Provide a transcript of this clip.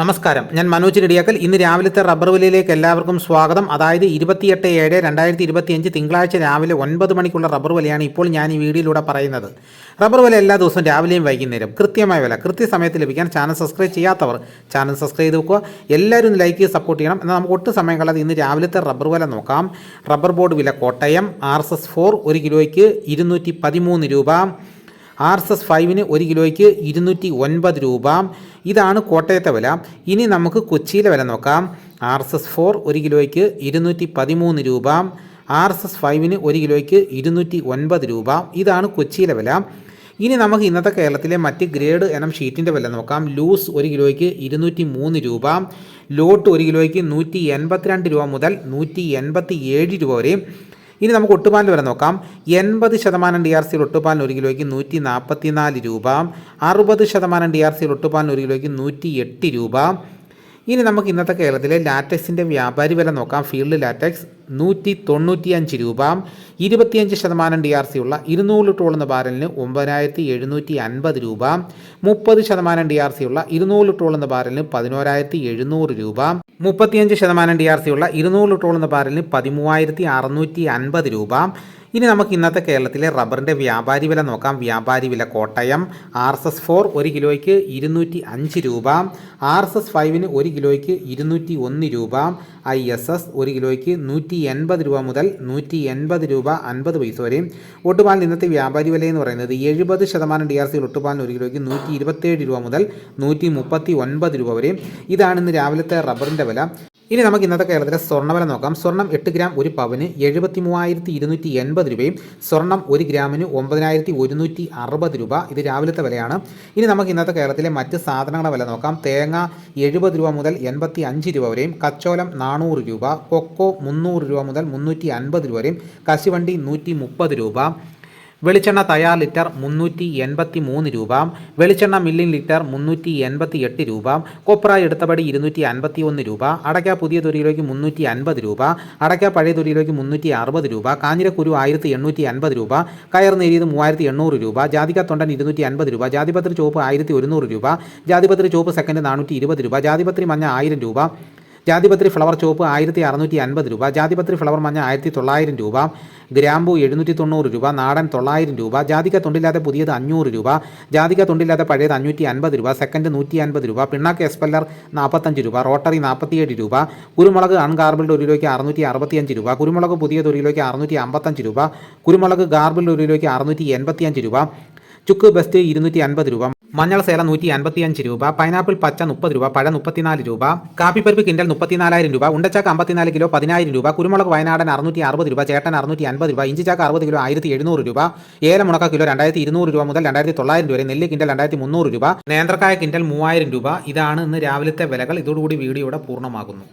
നമസ്കാരം. ഞാൻ മനോജ് നെടിയാക്കൽ ഇന്ന് രാവിലത്തെ റബ്ബർ വിലയിലേക്ക് എല്ലാവർക്കും സ്വാഗതം. അതായത് ഇരുപത്തിയെട്ട് ഏഴ് രണ്ടായിരത്തി ഇരുപത്തിയഞ്ച് തിങ്കളാഴ്ച രാവിലെ ഒൻപത് മണിക്കുള്ള റബ്ബർ വിലയാണ് ഇപ്പോൾ ഞാൻ ഈ വീഡിയോയിലൂടെ പറയുന്നത്. റബ്ബർ വില എല്ലാ ദിവസവും രാവിലെയും വൈകുന്നേരം. കൃത്യമായ വില. കൃത്യസമയത്ത് ലഭിക്കാൻ ചാനൽ സബ്സ്ക്രൈബ് ചെയ്യാത്തവർ ചാനൽ സബ്സ്ക്രൈബ് ചെയ്ത് വെക്കുക. എല്ലാവരും ഒന്ന് ലൈക്ക് ചെയ്ത് സപ്പോർട്ട് ചെയ്യണം. എന്നാൽ നമുക്ക് ഒട്ടും സമയം കളയാതെ ഇന്ന് രാവിലത്തെ റബ്ബർ വില നോക്കാം. റബ്ബർ ബോർഡ് വില Kottayam. R S S four ഒരു കിലോയ്ക്ക് ഇരുന്നൂറ്റി പതിമൂന്ന് രൂപ. ആർ എസ് എസ് ഫൈവിന് ഒരു കിലോയ്ക്ക് ഇരുന്നൂറ്റി ഒൻപത് രൂപ. ഇതാണ് കോട്ടയത്തെ വില. ഇനി നമുക്ക് കൊച്ചിയിലെ വില നോക്കാം. ആർ എസ് എസ് ഫോർ ഒരു കിലോയ്ക്ക് ഇരുന്നൂറ്റി പതിമൂന്ന് രൂപ ആർ എസ് എസ് ഫൈവിന് ഒരു കിലോയ്ക്ക് ഇരുന്നൂറ്റി ഒൻപത് രൂപ. ഇതാണ് കൊച്ചിയിലെ വില. ഇനി നമുക്ക് ഇന്നത്തെ കേരളത്തിലെ മറ്റ് ഗ്രേഡ് ഇനം ഷീറ്റിന്റെ വില നോക്കാം. ലൂസ് ഒരു കിലോയ്ക്ക് ഇരുന്നൂറ്റി മൂന്ന് രൂപ. ലോട്ട് ഒരു കിലോയ്ക്ക് നൂറ്റി എൺപത്തിരണ്ട് രൂപ മുതൽ നൂറ്റി എൺപത്തി ഏഴ് രൂപ വരെ. ഇനി നമുക്ക് ഒട്ടുപാലിന് വരെ നോക്കാം. എൺപത് ശതമാനം ഡി ആർ സിയിൽ ഒട്ടുപാലിന് ഒരു കിലോയ്ക്ക് നൂറ്റി നാൽപ്പത്തി നാല് രൂപ. അറുപത് ശതമാനം ഡി ആർ സിയിൽ ഒട്ടുപാലിന് ഒരു കിലോയ്ക്ക് നൂറ്റി എട്ട് രൂപ. ഇനി നമുക്ക് ഇന്നത്തെ കേരളത്തിലെ ലാറ്റക്സിന്റെ വ്യാപാരി വില നോക്കാം. ഫീൽഡ് ലാറ്റക്സ് നൂറ്റി തൊണ്ണൂറ്റിയഞ്ച് രൂപ. ഇരുപത്തിയഞ്ച് ശതമാനം ഡി ആർ സി ഉള്ള ഇരുന്നൂറ് ഉള്ളുന്ന ബാരലിന് ഒമ്പതിനായിരത്തി എഴുന്നൂറ്റി അൻപത് രൂപ. മുപ്പത് ശതമാനം ഡി ആർ സി ഉള്ള ഇരുന്നൂറ് ഉള്ളുന്ന ബാരലിന് പതിനോരായിരത്തി എഴുന്നൂറ് രൂപ. മുപ്പത്തിയഞ്ച് ശതമാനം ഡി ആർ സി ഉള്ള ഇരുന്നൂറ് ഉള്ളുന്ന ബാരലിന് പതിമൂവായിരത്തി അറുന്നൂറ്റി അൻപത് രൂപ. ഇനി നമുക്ക് ഇന്നത്തെ കേരളത്തിലെ റബ്ബറിന്റെ വ്യാപാരി വില നോക്കാം. വ്യാപാരി വില Kottayam R S S four ഒരു കിലോയ്ക്ക് ഇരുന്നൂറ്റി അഞ്ച് രൂപ. ആർ എസ് എസ് ഫൈവിന് ഒരു കിലോയ്ക്ക് ഇരുന്നൂറ്റി ഒന്ന് രൂപ. ഐ എസ് എസ് ഒരു കിലോയ്ക്ക് നൂറ്റി എൺപത് രൂപ മുതൽ നൂറ്റി എൺപത് രൂപ അൻപത് പൈസ വരെയും ഒട്ടുപാലിന് ഇന്നത്തെ വ്യാപാരി വില എന്ന് പറയുന്നത് എഴുപത് ശതമാനം ഡി ആർ സിയിൽ ഒട്ടുപാലിന് ഒരു കിലോയ്ക്ക് നൂറ്റി ഇരുപത്തേഴ് രൂപ മുതൽ നൂറ്റി മുപ്പത്തി ഒൻപത് രൂപ വരെയും ഇതാണ് ഇന്ന് രാവിലത്തെ റബ്ബറിന്റെ വില. ഇനി നമുക്ക് ഇന്നത്തെ കേരളത്തിലെ സ്വർണവില നോക്കാം. സ്വർണം എട്ട് ഗ്രാം ഒരു പവന് എഴുപത്തി മൂവായിരത്തി ഇരുന്നൂറ്റി എൺപത് രൂപയും സ്വർണം ഒരു ഗ്രാമിന് ഒമ്പതിനായിരത്തി ഒരുന്നൂറ്റി അറുപത് രൂപ. ഇത് രാവിലത്തെ വിലയാണ്. ഇനി നമുക്ക് ഇന്നത്തെ കേരളത്തിലെ മറ്റ് സാധനങ്ങളുടെ വില നോക്കാം. തേങ്ങ എഴുപത് രൂപ മുതൽ എൺപത്തി അഞ്ച് രൂപ വരെയും കച്ചോലം നാനൂറ് രൂപ കൊക്കോ മുന്നൂറ് രൂപ മുതൽ മുന്നൂറ്റി അൻപത് രൂപ വരെയും കശുവണ്ടി നൂറ്റി മുപ്പത് രൂപ വെളിച്ചെണ്ണ തയ്യാർ ലിറ്റർ മുന്നൂറ്റി എൺപത്തി മൂന്ന് രൂപ വെളിച്ചെണ്ണ മില്ലിൻ ലിറ്റർ മുന്നൂറ്റി എൺപത്തി എട്ട് രൂപ കൊപ്ര എടുത്തപടി ഇരുന്നൂറ്റി അൻപത്തി ഒന്ന് രൂപ അടയ്ക്ക പുതിയ തൊരിയിലേക്ക് മുന്നൂറ്റി അൻപത് രൂപ അടയ്ക്ക പഴയ തൊരിയിലേക്ക് മുന്നൂറ്റി അറുപത് രൂപ കാഞ്ഞിരക്കുരു ആയിരത്തി എണ്ണൂറ്റി അൻപത് രൂപ കയർ നേരിയത് മൂവായിരത്തി എണ്ണൂറ് രൂപ ജാതിക തൊണ്ടൻ ഇരുന്നൂറ്റി അൻപത് രൂപ ജാതിപത്രി ചുവപ്പ് ആയിരത്തി ഒരുന്നൂറ് രൂപ ജാതിപത്രി ചുവപ്പ് സെക്കൻഡ് നാനൂറ്റി ഇരുപത് രൂപ ജാതിപത്രി മഞ്ഞ ആയിരം രൂപ ജാതിപത്രി ഫ്ലവർ ചുവപ്പ് ആയിരത്തി അറുന്നൂറ്റി അൻപത് രൂപ ജാതിപത്രി ഫ്ലവർ മഞ്ഞ ആയിരത്തി തൊള്ളായിരം രൂപ ഗ്രാമ്പു എഴുന്നൂറ്റി തൊണ്ണൂറ് രൂപ നാടൻ തൊള്ളായിരം രൂപ ജാതിക തൊണ്ടില്ലാതെ പുതിയത് അഞ്ഞൂറ് രൂപ ജാതിക തൊണ്ടില്ലാതെ പഴയത് അഞ്ഞൂറ്റി അൻപത് രൂപ സെക്കൻഡ് നൂറ്റി അൻപത് രൂപ പിണ്ണാക്ക് എസ്പെല്ലർ നാൽപ്പത്തഞ്ച് രൂപ റോട്ടറി നാൽപ്പത്തിയേഴ് രൂപ കുരുമുളക് അൺഗാർബിൾഡ് ഒരു കിലോയ്ക്ക് അറുന്നൂറ്റി അറുപത്തിയഞ്ച് രൂപ കുരുമുളക് പുതിയത് ഒരു കിലോയ്ക്ക് അറുന്നൂറ്റി അമ്പത്തഞ്ച് രൂപ കുരുമുളക് ഗാർബിൾഡ് ഒരു കിലോയ്ക്ക് അറുന്നൂറ്റി എൺപത്തിയഞ്ച് രൂപ ചുക്ക് ബെസ്റ്റ് ഇരുന്നൂറ്റി അൻപത് രൂപ മഞ്ഞൾ സേല നൂറ്റി അൻപത്തിയഞ്ച് രൂപ പൈനാപ്പിൾ പച്ച മുപ്പത് രൂപ പഴം മുപ്പത്തിനാല് രൂപ കാപ്പിപ്പരിപ്പ് കിൻഡൽ മുപ്പത്തിനാലായിരം രൂപ ഉണ്ടച്ചാക്ക് അമ്പത്തിനാല് കിലോ പതിനായിരം രൂപ കുരുമുളക് വയനാടൻ അറുന്നൂറ്റി അറുപത് രൂപ ചേട്ടൻ അറുന്നൂറ്റി അൻപത് രൂപ ഇഞ്ചിച്ചാക്ക് അറുപത് കിലോ ആയിരത്തി എഴുന്നൂറ് രൂപ ഏലമുണക്ക കിലോ രണ്ടായിരത്തി ഇരുന്നൂറ് രൂപ മുതൽ രണ്ടായിരത്തി തൊള്ളായിരം രൂപ വരെ നെല്ല് കിൻഡൽ രണ്ടായിരത്തി മുന്നൂറ് രൂപ നേന്ത്രക്കായ കിൻഡൽ മൂവായിരം രൂപ ഇതാണ് ഇന്ന് രാവിലത്തെ വിലകൾ ഇതോടുകൂടി വീഡിയോയുടെ പൂർണമാകുന്നു.